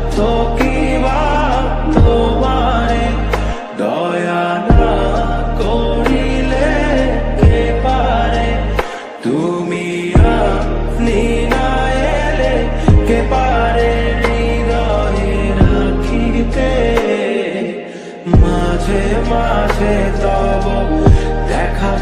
সাধ্য কি দয়া না করিলে কে পারে? তুমি আপনি কে পারে? হৃদয়ে রাখিতে মাঝে মাঝে তব দেখা